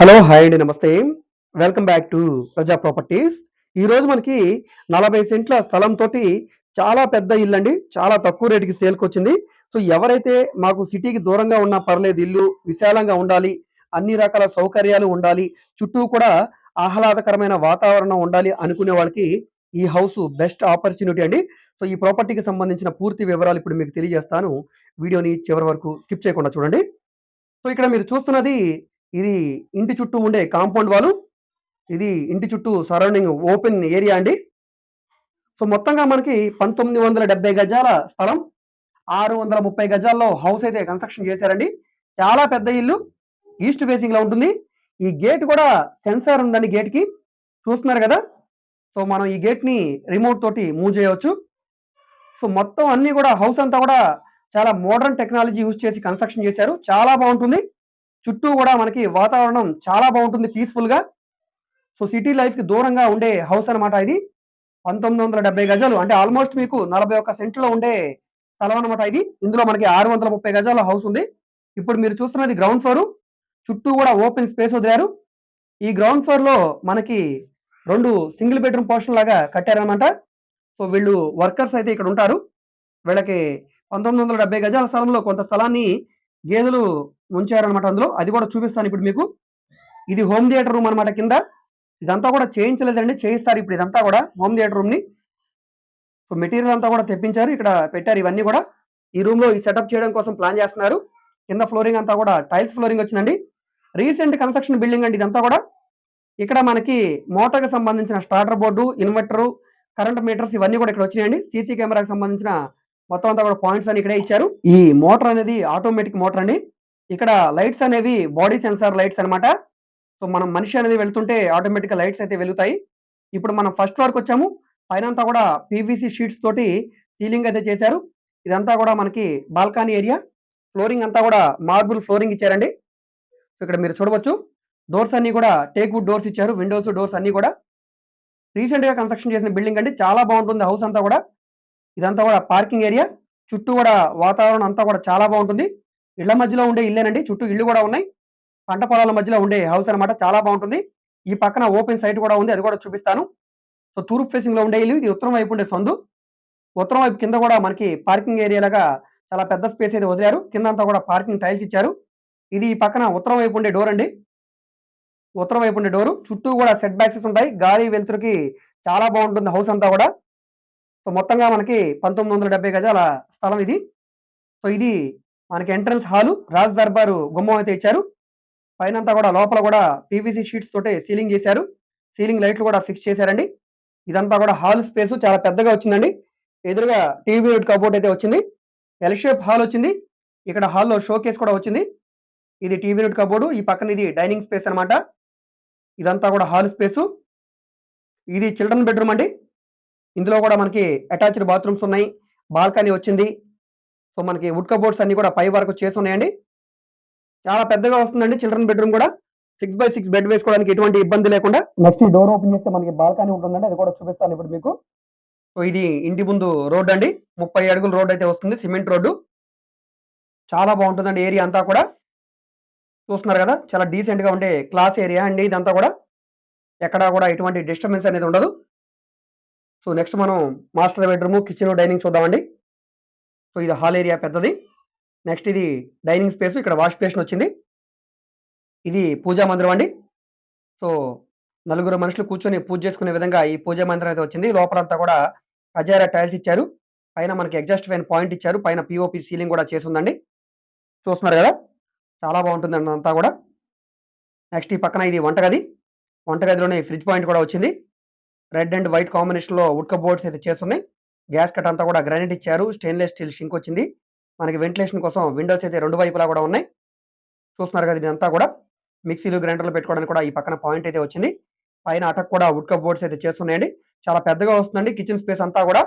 Hello hi అండి నమస్తే. Welcome back to Praja properties. ఈరోజు మనకి నలభై సెంట్ల స్థలంతో చాలా పెద్ద ఇల్లు అండి చాలా తక్కువ రేటుకి సేల్కి వచ్చింది సో ఎవరైతే మాకు సిటీకి దూరంగా ఉన్నా పర్లేదు ఇల్లు విశాలంగా ఉండాలి అన్ని రకాల సౌకర్యాలు ఉండాలి చుట్టూ కూడా ఆహ్లాదకరమైన వాతావరణం ఉండాలి అనుకునే వాళ్ళకి ఈ హౌస్ బెస్ట్ ఆపర్చునిటీ అండి. సో ఈ ప్రాపర్టీకి సంబంధించిన పూర్తి వివరాలు ఇప్పుడు మీకు తెలియజేస్తాను. వీడియోని చివరి వరకు స్కిప్ చేయకుండా చూడండి. సో ఇక్కడ మీరు చూస్తున్నది ఇది ఇంటి చుట్టూ ఉండే కాంపౌండ్ వాళ్ళు ఇది ఇంటి చుట్టూ సరౌండింగ్ ఓపెన్ ఏరియా అండి. సో మొత్తంగా మనకి పంతొమ్మిది వందల డెబ్బై గజాల స్థలం ఆరు వందల ముప్పై గజాల్లో హౌస్ అయితే కన్స్ట్రక్షన్ చేశారండి. చాలా పెద్ద ఇల్లు ఈస్ట్ ఫేసింగ్లో ఉంటుంది. ఈ గేట్ కూడా సెన్సార్ ఉందండి గేట్కి. చూస్తున్నారు కదా? సో మనం ఈ గేట్ని రిమోట్ తోటి మూవ్ చేయవచ్చు. సో మొత్తం అన్ని కూడా హౌస్ అంతా కూడా చాలా మోడర్న్ టెక్నాలజీ యూజ్ చేసి కన్స్ట్రక్షన్ చేశారు. చాలా బాగుంటుంది. చుట్టూ కూడా మనకి వాతావరణం చాలా బాగుంటుంది పీస్ఫుల్గా. సో సిటీ లైఫ్కి దూరంగా ఉండే హౌస్ అన్నమాట ఇది. పంతొమ్మిది వందల డెబ్బై గజాలు అంటే ఆల్మోస్ట్ మీకు నలభై ఒక్క సెంట్లో ఉండే స్థలం అనమాట ఇది. ఇందులో మనకి ఆరు వందల ముప్పై గజాల హౌస్ ఉంది. ఇప్పుడు మీరు చూస్తున్నది గ్రౌండ్ ఫ్లోర్ చుట్టూ కూడా ఓపెన్ స్పేస్ వదిలారు. ఈ గ్రౌండ్ ఫ్లోర్లో మనకి రెండు సింగిల్ బెడ్రూమ్ పోర్షన్ లాగా కట్టారనమాట సో వీళ్ళు వర్కర్స్ అయితే ఇక్కడ ఉంటారు. వీళ్ళకి పంతొమ్మిది వందల డెబ్బై గజాల స్థలంలో కొంత స్థలాన్ని గేదెలు ఉంచారనమాట అందులో. అది కూడా చూపిస్తాను ఇప్పుడు మీకు. ఇది హోమ్ థియేటర్ రూమ్ అనమాట కింద. ఇదంతా కూడా చేయించలేదండి చేయిస్తారు ఇప్పుడు ఇదంతా కూడా హోమ్ థియేటర్ రూమ్ని. సో మెటీరియల్ అంతా కూడా తెప్పించారు ఇక్కడ పెట్టారు ఇవన్నీ కూడా. ఈ రూమ్లో ఈ సెటప్ చేయడం కోసం ప్లాన్ చేస్తున్నారు. కింద ఫ్లోరింగ్ అంతా కూడా టైల్స్ ఫ్లోరింగ్ వచ్చిందండి. రీసెంట్ కన్స్ట్రక్షన్ బిల్డింగ్ అండి ఇదంతా కూడా. ఇక్కడ మనకి మోటార్కి సంబంధించిన starter board inverter current meters ఇవన్నీ కూడా ఇక్కడ వచ్చినాయండి. సీసీ కెమెరాకి సంబంధించిన మొత్తం అంతా కూడా పాయింట్స్ అని ఇక్కడే ఇచ్చారు. ఈ మోటార్ అనేది ఆటోమేటిక్ మోటార్ అండి. ఇక్కడ లైట్స్ అనేవి బాడీ సెన్సార్ లైట్స్ అన్నమాట. సో మనం మనిషి అనేది వెళ్తుంటే ఆటోమేటిక్ లైట్స్ అయితే వెలుగుతాయి. ఇప్పుడు మనం ఫస్ట్ వరకు వచ్చాము. పైన అంతా కూడా పీవీసీ షీట్స్ తోటి సీలింగ్ అయితే చేశారు. ఇదంతా కూడా మనకి బాల్కనీ ఏరియా ఫ్లోరింగ్ అంతా కూడా మార్బుల్ ఫ్లోరింగ్ ఇచ్చారండి. సో ఇక్కడ మీరు చూడవచ్చు. డోర్స్ అన్ని కూడా టేక్ వుడ్ డోర్స్ ఇచ్చారు. విండోస్ డోర్స్ అన్ని కూడా. రీసెంట్గా కన్స్ట్రక్షన్ చేసిన బిల్డింగ్ అండి. చాలా బాగుంటుంది. హౌస్ అంతా కూడా ఇదంతా కూడా పార్కింగ్ ఏరియా. చుట్టూ కూడా వాతావరణం అంతా కూడా చాలా బాగుంటుంది. ఇళ్ళ మధ్యలో ఉండే ఇల్లేనండి. చుట్టూ ఇల్లు కూడా ఉన్నాయి. పంట పొలాల మధ్యలో ఉండే హౌస్ అన్నమాట చాలా బాగుంటుంది. ఈ పక్కన ఓపెన్ సైట్ కూడా ఉంది. అది కూడా చూపిస్తాను. సో తూర్పు ఫేసింగ్లో ఉండే ఇల్లు. ఇది ఉత్తరం వైపు ఉండే సందు. ఉత్తరం వైపు కింద కూడా మనకి పార్కింగ్ ఏరియా లాగా చాలా పెద్ద స్పేస్ అయితే వదిలారు. కింద అంతా కూడా పార్కింగ్ టైల్స్ ఇచ్చారు. ఇది ఈ పక్కన ఉత్తరం వైపు ఉండే డోర్ అండి. ఉత్తరం వైపు ఉండే డోరు. చుట్టూ కూడా సెట్ బ్యాక్సెస్ ఉంటాయి. గాలి వెలుతురుకి చాలా బాగుంటుంది హౌస్ అంతా కూడా. సో మొత్తంగా మనకి పంతొమ్మిది వందల డెబ్బై గజాల స్థలం ఇది. సో ఇది మనకి ఎంట్రన్స్ హాలు రాజ్ దర్బారు గుమ్మం అయితే ఇచ్చారు. పైనంతా కూడా లోపల కూడా పీవీసీ షీట్స్ తోటే సీలింగ్ చేశారు. సీలింగ్ లైట్లు కూడా ఫిక్స్ చేశారండి. ఇదంతా కూడా హాల్ స్పేస్ చాలా పెద్దగా వచ్చిందండి. ఎదురుగా టీవీ యూనిట్ కబోర్డ్ అయితే వచ్చింది. ఎల్ షేప్ హాల్ వచ్చింది. ఇక్కడ హాల్లో షో కేస్ కూడా వచ్చింది. ఇది టీవీ యూనిట్ కబోర్డు. ఈ పక్కన ఇది డైనింగ్ స్పేస్ అన్నమాట. ఇదంతా కూడా హాల్ స్పేసు. ఇది చిల్డ్రన్ బెడ్రూమ్ అండి. ఇందులో కూడా మనకి అటాచ్డ్ బాత్రూమ్స్ ఉన్నాయి. బాల్కనీ వచ్చింది. సో మనకి వుడ్ కబోర్డ్స్ అన్ని కూడా పై వరకు చేసి ఉన్నాయండి. చాలా పెద్దగా వస్తుందండి చిల్డ్రన్ బెడ్రూమ్ కూడా. సిక్స్ బై సిక్స్ బెడ్ వేసుకోవడానికి ఎటువంటి ఇబ్బంది లేకుండా. నెక్స్ట్ డోర్ ఓపెన్ చేస్తే మనకి బాల్కనీ ఉంటుందండి. అది కూడా చూపిస్తాను ఇప్పుడు మీకు. సో ఇది ఇంటి ముందు రోడ్ అండి. ముప్పై అడుగుల రోడ్ అయితే వస్తుంది. Cement road. చాలా బాగుంటుందండి ఏరియా అంతా కూడా. చూస్తున్నారు కదా? చాలా డీసెంట్గా ఉండే క్లాస్ ఏరియా అండి ఇదంతా కూడా. ఎక్కడా కూడా ఎటువంటి డిస్టర్బెన్స్ అనేది ఉండదు. సో నెక్స్ట్ మనం మాస్టర్ బెడ్రూమ్ కిచెన్ డైనింగ్ చూద్దామండి. సో ఇది హాల్ ఏరియా పెద్దది. నెక్స్ట్ ఇది డైనింగ్ స్పేస్ ఇక్కడ వాష్ బేషన్ వచ్చింది. ఇది పూజా మందిరం అండి. సో నలుగురు మనుషులు కూర్చొని పూజ చేసుకునే విధంగా ఈ పూజా మందిరం అయితే వచ్చింది. లోపలంతా కూడా అజారా టైల్స్ ఇచ్చారు. పైన మనకి ఎగ్జాస్ట్ ఫ్యాన్ పాయింట్ ఇచ్చారు. పైన పిఓపి సీలింగ్ కూడా చేసి ఉందండి. చూస్తున్నారు కదా? చాలా బాగుంటుంది అంతా కూడా. నెక్స్ట్ ఈ పక్కన ఇది వంటగది. వంటగదిలోనే ఫ్రిడ్జ్ పాయింట్ కూడా వచ్చింది. రెడ్ అండ్ వైట్ కాంబినేషన్లో ఉడ్క బోర్డ్స్ అయితే చేస్తున్నాయి. గ్యాస్ కట్ అంతా కూడా గ్రానైట్ ఇచ్చారు. స్టెయిన్లెస్ స్టీల్ షింక్ వచ్చింది. మనకి వెంటిలేషన్ కోసం విండోస్ అయితే రెండు వైపులా కూడా ఉన్నాయి. చూస్తున్నారు కదా ఇదంతా కూడా. మిక్సీలు గ్రైండర్లు పెట్టుకోవడానికి కూడా ఈ పక్కన పాయింట్ అయితే వచ్చింది. పైన అటక్ కూడా ఉడ్క బోర్డ్స్ అయితే చేస్తున్నాయండి. చాలా పెద్దగా వస్తుందండి. కిచెన్ స్పేస్ అంతా కూడా.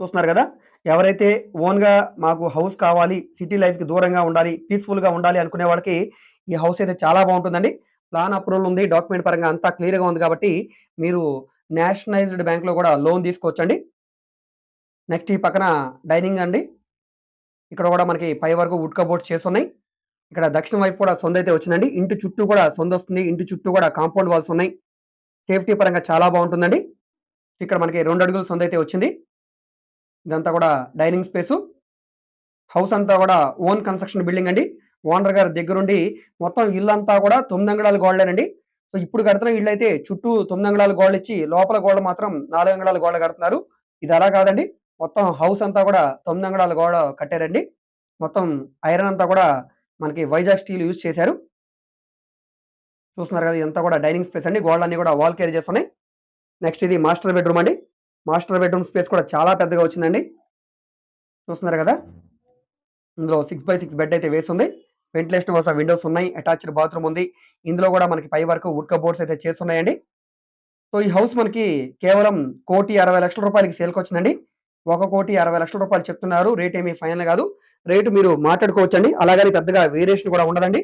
చూస్తున్నారు కదా. ఎవరైతే ఓన్గా మాకు హౌస్ కావాలి సిటీ లైఫ్కి దూరంగా ఉండాలి పీస్ఫుల్గా ఉండాలి అనుకునే వాళ్ళకి ఈ హౌస్ అయితే చాలా బాగుంటుందండి. ప్లాన్ అప్రూవల్ ఉంది డాక్యుమెంట్ పరంగా అంతా క్లియర్గా ఉంది కాబట్టి మీరు నేషనలైజ్డ్ బ్యాంక్లో కూడా లోన్ తీసుకోవచ్చండి. నెక్స్ట్ ఈ పక్కన డైనింగ్ అండి. ఇక్కడ కూడా మనకి పై వరకు వుడ్ కబోర్డ్స్ చేస్తున్నాయి. ఇక్కడ దక్షిణ వైపు కూడా సొంత అయితే వచ్చిందండి. ఇంటి చుట్టూ కూడా సొంత వస్తుంది. ఇంటి చుట్టూ కూడా కాంపౌండ్ వాల్స్ ఉన్నాయి. సేఫ్టీ పరంగా చాలా బాగుంటుందండి. ఇక్కడ మనకి రెండు అడుగులు సొంత అయితే వచ్చింది. ఇదంతా కూడా డైనింగ్ స్పేసు. హౌస్ అంతా కూడా ఓన్ కన్స్ట్రక్షన్ బిల్డింగ్ అండి. ఓనర్ గారి దగ్గరుండి మొత్తం ఇల్లు అంతా కూడా తొమ్మిది అంగళాల గోడలేనండి. సో ఇప్పుడు కడుతున్న ఇళ్ళు అయితే చుట్టూ తొమ్మిది అంగళాల గోడలు ఇచ్చి లోపల గోడలు మాత్రం నాలుగు అంగళాల గోడలు కడుతున్నారు. ఇది అలా కాదండి. మొత్తం హౌస్ అంతా కూడా తొమ్మిది అంగళాల గోడ కట్టారండి. మొత్తం ఐరన్ అంతా కూడా మనకి వైజాగ్ స్టీల్ యూజ్ చేశారు. చూస్తున్నారు కదా ఇదంతా కూడా డైనింగ్ స్పేస్ అండి. గోడలన్నీ కూడా వాల్ కేర్ చేస్తున్నాయి. నెక్స్ట్ ఇది మాస్టర్ బెడ్రూమ్ అండి. మాస్టర్ బెడ్రూమ్ స్పేస్ కూడా చాలా పెద్దగా వచ్చిందండి. చూస్తున్నారు కదా ఇందులో సిక్స్ బై సిక్స్ బెడ్ అయితే వేస్తుంది వెంటిలేషన్ కోసం విండోస్ ఉన్నాయి అటాచ్డ్ బాత్రూమ్ ఉంది. ఇందులో కూడా మనకి పై వరకు వుడ్ బోర్డ్స్ అయితే చేస్తున్నాయండి. సో ఈ హౌస్ మనకి కేవలం కోటి అరవై లక్షల రూపాయలకి సేల్కి వచ్చిందండి. ఒక కోటి అరవై లక్షల రూపాయలు చెప్తున్నారు. రేట్ ఏమీ ఫైనల్ కాదు. రేటు మీరు మాట్లాడుకోవచ్చండి. అలాగని పెద్దగా వేరియేషన్ కూడా ఉండదండి.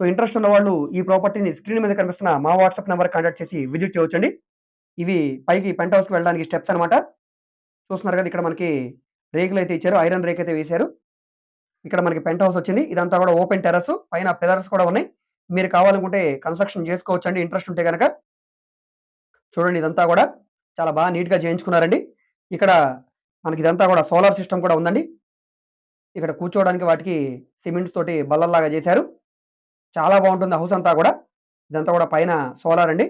సో ఇంట్రెస్ట్ ఉన్న వాళ్ళు ఈ ప్రాపర్టీని స్క్రీన్ మీద కనిపిస్తున్న మా వాట్సాప్ నెంబర్ కాంటాక్ట్ చేసి విజిట్ చేయవచ్చండి. ఇవి పైకి పెంట్ హౌస్కి వెళ్ళడానికి స్టెప్స్ అనమాట చూస్తున్నారు కదా ఇక్కడ మనకి రేకులు అయితే ఇచ్చారు. ఐరన్ రేక్ అయితే వేశారు. ఇక్కడ మనకి పెంట్ హౌస్ వచ్చింది. ఇదంతా కూడా ఓపెన్ టెర్రస్. పైన పిల్లర్స్ కూడా ఉన్నాయి. మీరు కావాలనుకుంటే కన్స్ట్రక్షన్ చేసుకోవచ్చు అండి ఇంట్రెస్ట్ ఉంటే కనుక చూడండి ఇదంతా కూడా చాలా బాగా నీట్గా చేయించుకున్నారండి. ఇక్కడ మనకి ఇదంతా కూడా సోలార్ సిస్టమ్ కూడా ఉందండి. ఇక్కడ కూర్చోవడానికి వాటికి సిమెంట్స్ తోటి బల్లల్లాగా చేశారు. చాలా బాగుంటుంది హౌస్ అంతా కూడా. ఇదంతా కూడా పైన సోలార్ అండి.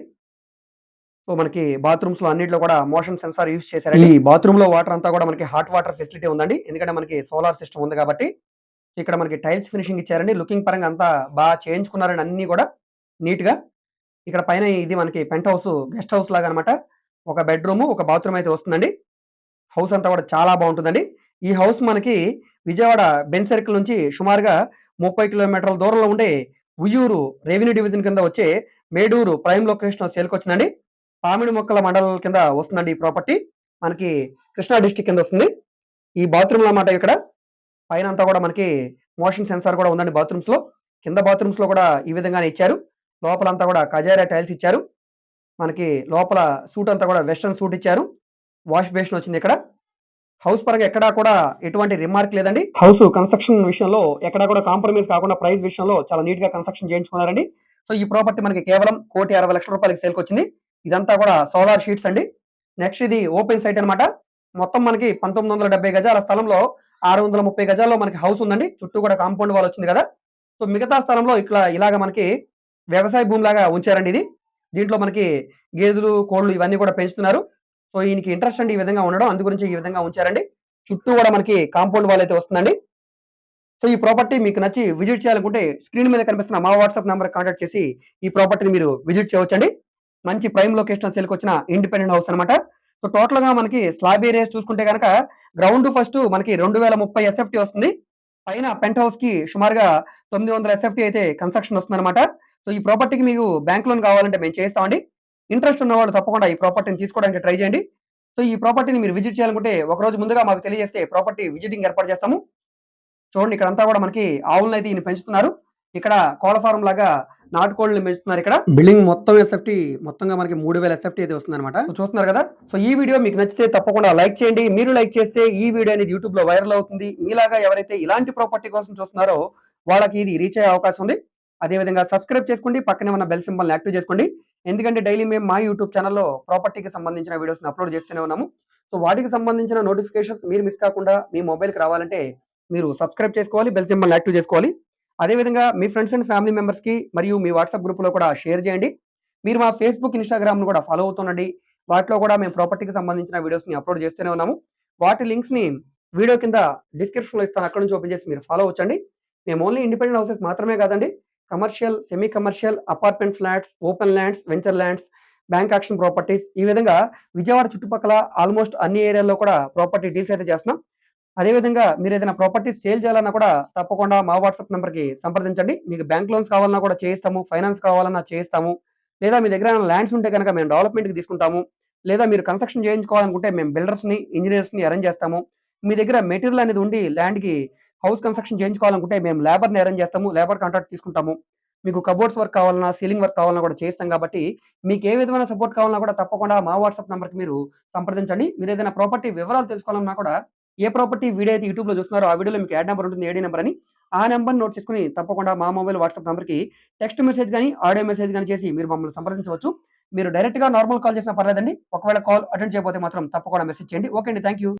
సో మనకి బాత్రూమ్స్లో అన్నింటిలో కూడా మోషన్ సెన్సార్ యూస్ చేశారు ఈ బాత్రూమ్లో వాటర్ అంతా కూడా మనకి హాట్ వాటర్ ఫెసిలిటీ ఉందండి. ఎందుకంటే మనకి సోలార్ సిస్టమ్ ఉంది కాబట్టి ఇక్కడ మనకి టైల్స్ ఫినిషింగ్ ఇచ్చారండి. లుకింగ్ పరంగా అంతా బాగా చేయించుకున్నారండి అన్ని కూడా నీట్గా ఇక్కడ పైన ఇది మనకి పెంట్ హౌస్ గెస్ట్ హౌస్ లాగా అనమాట ఒక బెడ్రూమ్ ఒక బాత్రూమ్ అయితే వస్తుందండి. హౌస్ అంతా కూడా చాలా బాగుంటుందండి. ఈ హౌస్ మనకి విజయవాడ బెన్ సర్కిల్ నుంచి సుమారుగా ముప్పై కిలోమీటర్ల దూరంలో ఉండే ఉయ్యూరు రెవెన్యూ డివిజన్ కింద వచ్చే మేడూరు ప్రైమ్ లొకేషన్ సేల్కి వచ్చిందండి పామిడి మొక్కల మండలం కింద వస్తుందండి ఈ ప్రాపర్టీ. మనకి కృష్ణా డిస్టిక్ కింద వస్తుంది. ఈ బాత్రూమ్ అన్నమాట ఇక్కడ. పైన అంతా కూడా మనకి మోషన్ సెన్సార్ కూడా ఉందండి బాత్రూమ్స్లో. కింద బాత్రూమ్స్లో కూడా ఈ విధంగానే ఇచ్చారు. లోపల అంతా కూడా కజారా టైల్స్ ఇచ్చారు. మనకి లోపల సూట్ అంతా కూడా వెస్ట్రన్ సూట్ ఇచ్చారు. వాష్ బేసిన్ వచ్చింది ఇక్కడ. హౌస్ పరంగా ఎక్కడా కూడా ఎటువంటి రిమార్క్ లేదండి. హౌస్ కన్స్ట్రక్షన్ విషయంలో ఎక్కడా కూడా కాంప్రమైజ్ కాకుండా ప్రైస్ విషయంలో చాలా నీట్గా కన్స్ట్రక్షన్ చేయించుకున్నారండి. సో ఈ ప్రాపర్టీ మనకి కేవలం కోటి అరవై లక్షల రూపాయలకి సేల్కి వచ్చింది. ఇదంతా కూడా సోలార్ షీట్స్ అండి. నెక్స్ట్ ఇది ఓపెన్ సైట్ అన్నమాట. మొత్తం మనకి పంతొమ్మిది వందల డెబ్బై గజాల స్థలంలో ఆరు వందల ముప్పై గజాల్లో మనకి హౌస్ ఉందండి. చుట్టూ కూడా కాంపౌండ్ వాల్ వచ్చింది కదా. సో మిగతా స్థలంలో ఇట్లా ఇలాగ మనకి వ్యవసాయ భూమిలాగా ఉంచారండి ఇది. దీంట్లో మనకి గేదెలు కోళ్ళు ఇవన్నీ కూడా పెంచుతున్నారు. సో ఈయనకి ఇంట్రెస్ట్ అండి ఈ విధంగా ఉండడం. అందు గురించి ఈ విధంగా ఉంచారండి. చుట్టూ కూడా మనకి కాంపౌండ్ వాల్ అయితే వస్తుందండి. సో ఈ ప్రాపర్టీ మీకు నచ్చి విజిట్ చేయాలనుకుంటే స్క్రీన్ మీద కనిపిస్తున్న మా వాట్సాప్ నెంబర్ కాంటాక్ట్ చేసి ఈ ప్రాపర్టీని మీరు విజిట్ చేయవచ్చండి. మంచి ప్రైమ్ లొకేషన్ సేల్కి వచ్చిన ఇండిపెండెంట్ హౌస్ అనమాట సో టోటల్గా మనకి స్లాబ్ ఏరియాస్ చూసుకుంటే కనుక గ్రౌండ్ ఫస్ట్ మనకి రెండు వేల ముప్పై ఎస్ఎఫ్టీ వస్తుంది. పైన పెంట్ హౌస్కి సుమారుగా తొమ్మిది వందల ఎస్ఎఫ్టీ అయితే కన్స్ట్రక్షన్ వస్తుంది అనమాట సో ఈ ప్రాపర్టీకి మీకు బ్యాంక్ లోన్ కావాలంటే మేము చేస్తామండి ఇంట్రెస్ట్ ఉన్న వాళ్ళు తప్పకుండా ఈ ప్రాపర్టీని తీసుకోవడానికి ట్రై చేయండి. సో ఈ ప్రాపర్టీని మీరు విజిట్ చేయాలనుకుంటే ఒక రోజు ముందుగా మాకు తెలియజేస్తే ప్రాపర్టీ విజిటింగ్ ఏర్పాటు చేస్తాము. చూడండి ఇక్కడ అంతా కూడా మనకి ఆవులను అయితే ఈయన పెంచుతున్నారు. ఇక్కడ కోళ్ళ ఫారం లాగా నాటుకోళ్ళని పెంచుతున్నారు ఇక్కడ. బిల్డింగ్ మొత్తం ఎస్ఎఫ్టీ మొత్తంగా మనకి మూడు వేల ఎస్ఎఫ్టీ అయితే వస్తుంది అనమాట చూస్తున్నారు కదా? సో ఈ వీడియో మీకు నచ్చితే తప్పకుండా లైక్ చేయండి. మీరు లైక్ చేస్తే ఈ వీడియో అనేది యూట్యూబ్లో వైరల్ అవుతుంది. మీలాగా ఎవరైతే ఇలాంటి ప్రాపర్టీ కోసం చూస్తున్నారో వాళ్ళకి ఇది రీచ్ అయ్యే అవకాశం ఉంది. అదేవిధంగా సబ్స్క్రైబ్ చేసుకోండి. పక్కనే ఉన్న బెల్ సింబల్ యాక్టివ్ చేసుకోండి. ఎందుకంటే డైలీ మేము మా యూట్యూబ్ ఛానల్లో ప్రాపర్టీకి సంబంధించిన వీడియోస్ని అప్లోడ్ చేస్తూనే ఉన్నాము. సో వాటికి సంబంధించిన నోటిఫికేషన్స్ మీరు మిస్ కాకుండా మీ మొబైల్కి రావాలంటే మీరు సబ్స్క్రైబ్ చేసుకోవాలి బెల్ సింబల్ యాక్టివ్ చేసుకోవాలి. అదేవిధంగా మీ ఫ్రెండ్స్ అండ్ ఫ్యామిలీ మెంబర్స్కి మరియు మీ వాట్సాప్ గ్రూప్లో కూడా షేర్ చేయండి. మీరు మా ఫేస్బుక్ ఇన్స్టాగ్రామ్ను కూడా ఫాలో అవుతుండండి. వాటిలో కూడా మేము ప్రాపర్టీకి సంబంధించిన వీడియోస్ని అప్లోడ్ చేస్తూనే ఉన్నాము. వాటి లింక్స్ని వీడియో కింద డిస్క్రిప్షన్లో ఇస్తాను. అక్కడ నుంచి ఓపెన్ చేసి మీరు ఫాలో అవ్వచ్చండి. మేము ఓన్లీ ఇండిపెండెంట్ హౌసెస్ మాత్రమే కాదండి. Commercial semi commercial apartment flats open lands venture lands bank auction properties ఈ విధంగా విజయవాడ చుట్టుపక్కల ఆల్మోస్ట్ అన్ని ఏరియాల్లో కూడా ప్రాపర్టీ డీల్స్ అయితే చేస్తున్నాం. అదేవిధంగా మీరు ఏదైనా ప్రాపర్టీ సేల్ చేయాలన్నా కూడా తప్పకుండా మా వాట్సాప్ నెంబర్కి సంప్రదించండి. మీకు బ్యాంక్ లోన్స్ కావాలన్నా కూడా చేయిస్తాము ఫైనాన్స్ కావాలన్నా చేయిస్తాము లేదా మీ దగ్గర ల్యాండ్స్ ఉంటే కనుక మేము డెవలప్మెంట్కి తీసుకుంటాము లేదా మీరు కన్స్ట్రక్షన్ చేయించుకోవాలనుకుంటే మేము బిల్డర్స్ని ఇంజనీర్స్ని అరేంజ్ చేస్తాము. మీ దగ్గర మెటీరియల్ అనేది ఉండి ల్యాండ్కి హౌస్ కన్స్ట్రక్షన్ చేయించుకోవాలనుకుంటే మేము లేబర్ని అరేంజ్ చేస్తాము లేబర్ కాంట్రాక్ట్ తీసుకుంటాము. మీకు కబోర్డ్స్ వర్క్ కావాలన్నా సీలింగ్ వర్క్ కావాలన్నా కూడా చేస్తాం కాబట్టి మీకు ఏ విధమైన సపోర్ట్ కావాలన్నా కూడా తప్పకుండా మా వాట్సాప్ నెంబర్కి మీరు సంప్రదించండి. మీరు ఏదైనా ప్రాపర్టీ వివరాలు తెలుసుకోవాలన్నా కూడా ఏ ప్రాపర్టీ వీడియో అయితే యూట్యూబ్లో చూస్తున్నారో ఆ వీడియోలో మీకు యాడ్ నెంబర్ ఉంటుంది ఏడీ నెంబర్ అని ఆ నెంబర్ నోట్ చేసుకొని తప్పకుండా మా మొబైల్ వాట్సాప్ నెంబర్కి టెక్స్ట్ మెసేజ్ కానీ ఆడియో మెసేజ్ కానీ చేసి మీరు మమ్మల్ని సంప్రదించవచ్చు. మీరు డైరెక్ట్‌గా నార్మల్ కాల్ చేసినా పర్లేదండి. ఒకవేళ కాల్ అటెండ్ చేయకపోతే మాత్రం తప్పకుండా మెసేజ్ చేయండి. ఓకే అండి. Thank you.